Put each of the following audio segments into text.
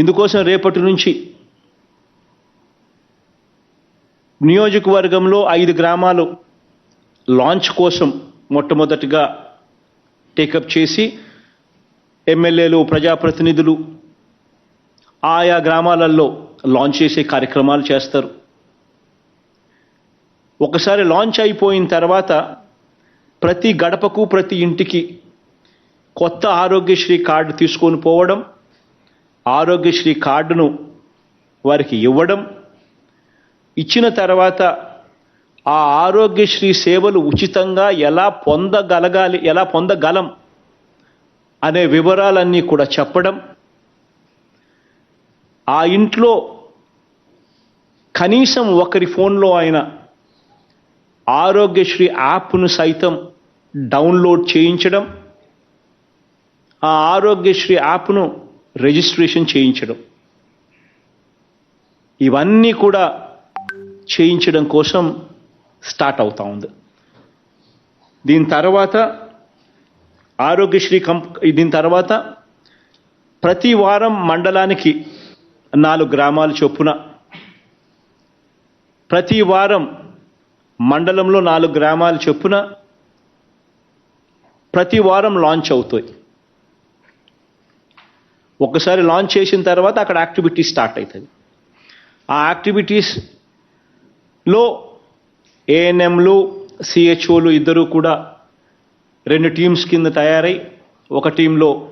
ఇందుకోసం రేపటి నుంచి నియోజకవర్గంలో ఐదు గ్రామాలు లాంచ్ కోసం మొట్టమొదటిగా టేకప్ చేసి ఎమ్మెల్యేలు ప్రజాప్రతినిధులు ఆయా గ్రామాలలో లాంచ్ చేసే కార్యక్రమాలు చేస్తారు. ఒకసారి లాంచ్ అయిపోయిన తర్వాత ప్రతి గడపకు ప్రతి ఇంటికి కొత్త ఆరోగ్యశ్రీ కార్డు తీసుకొని పోవడం ఆరోగ్యశ్రీ కార్డును వారికి ఇవ్వడం ఇచ్చిన తర్వాత ఆ ఆరోగ్యశ్రీ సేవలు ఉచితంగా ఎలా పొందగలగాలి ఎలా పొందగలం అనే వివరాలన్నీ కూడా చెప్పడం ఆ ఇంట్లో కనీసం ఒకరి ఫోన్లో అయినా ఆరోగ్యశ్రీ యాప్ను సైతం డౌన్లోడ్ చేయించడం ఆ ఆరోగ్యశ్రీ యాప్ను రిజిస్ట్రేషన్ చేయించడం. ఇవన్నీ కూడా చేయించడం కోసం స్టార్ట్ అవుతా ఉంది. దీని తర్వాత ఆరోగ్యశ్రీ కంప్ దీని తర్వాత ప్రతి వారం మండలానికి నాలుగు గ్రామాలు చొప్పున ప్రతి వారం మండలంలో నాలుగు గ్రామాలు చొప్పున ప్రతి వారం లాంచ్ అవుతాయి. ఒకసారి లాంచ్ చేసిన తర్వాత అక్కడ యాక్టివిటీ స్టార్ట్ అవుతుంది ఆ యాక్టివిటీస్లో ఏఎన్ఎంలు సిహెచ్ఓలు ఇద్దరు కూడా రెండు టీమ్స్ కింద తయారై ఒక టీంలో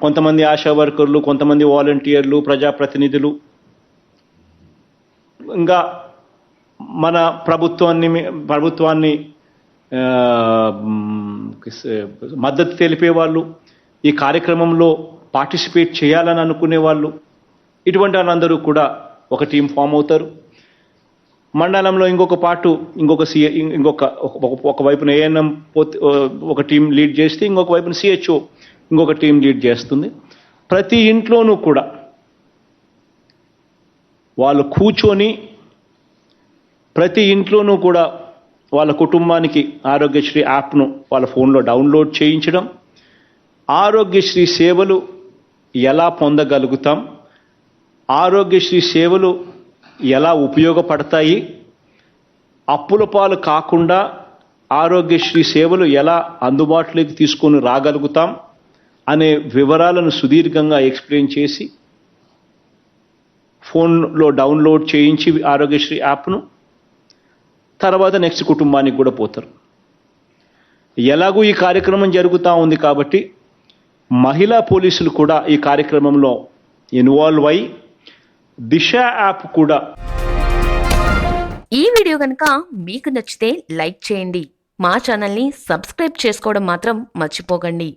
కొంతమంది ఆశా వర్కర్లు కొంతమంది వాలంటీర్లు ప్రజాప్రతినిధులు ఇంకా మన ప్రభుత్వాన్ని ప్రభుత్వాన్ని మద్దతు తెలిపే వాళ్ళు ఈ కార్యక్రమంలో పార్టిసిపేట్ చేయాలని అనుకునే వాళ్ళు. ఇటువంటి వాళ్ళందరూ కూడా ఒక టీం ఫామ్ అవుతారు. మండలంలో ఇంకొక పాటు ఇంకొక సిఏ ఇంకొక ఒక- ఒక వైపున ఏఎన్ఎం పోతే ఒక టీం లీడ్ చేస్తే ఇంకొక వైపున సిహెచ్ఓ ఇంకొక టీం లీడ్ చేస్తుంది. ప్రతి ఇంట్లోనూ కూడా వాళ్ళు కూర్చొని ప్రతి ఇంట్లోనూ కూడా వాళ్ళ కుటుంబానికి ఆరోగ్యశ్రీ యాప్ను వాళ్ళ ఫోన్లో డౌన్లోడ్ చేయించడం ఆరోగ్యశ్రీ సేవలు ఎలా పొందగలుగుతాం? ఆరోగ్యశ్రీ సేవలు ఎలా ఉపయోగపడతాయి? అప్పుల పాలు కాకుండా ఆరోగ్యశ్రీ సేవలు ఎలా అందుబాటులోకి తీసుకొని రాగలుగుతాం? అనే వివరాలను సుదీర్ఘంగా ఎక్స్ప్లెయిన్ చేసి ఫోన్లో డౌన్లోడ్ చేయించి ఆరోగ్యశ్రీ యాప్ను తర్వాత నెక్స్ట్ కుటుంబానికి కూడా పోతారు. ఎలాగూ ఈ కార్యక్రమం జరుగుతూ ఉంది కాబట్టి మహిళా పోలీసులు కూడా ఈ కార్యక్రమంలో ఇన్వాల్వ్ అయి దిశ యాప్ కూడా. ఈ వీడియో కనుక మీకు నచ్చితే లైక్ చేయండి. మా ఛానల్ని సబ్స్క్రైబ్ చేసుకోవడం మాత్రం మర్చిపోకండి.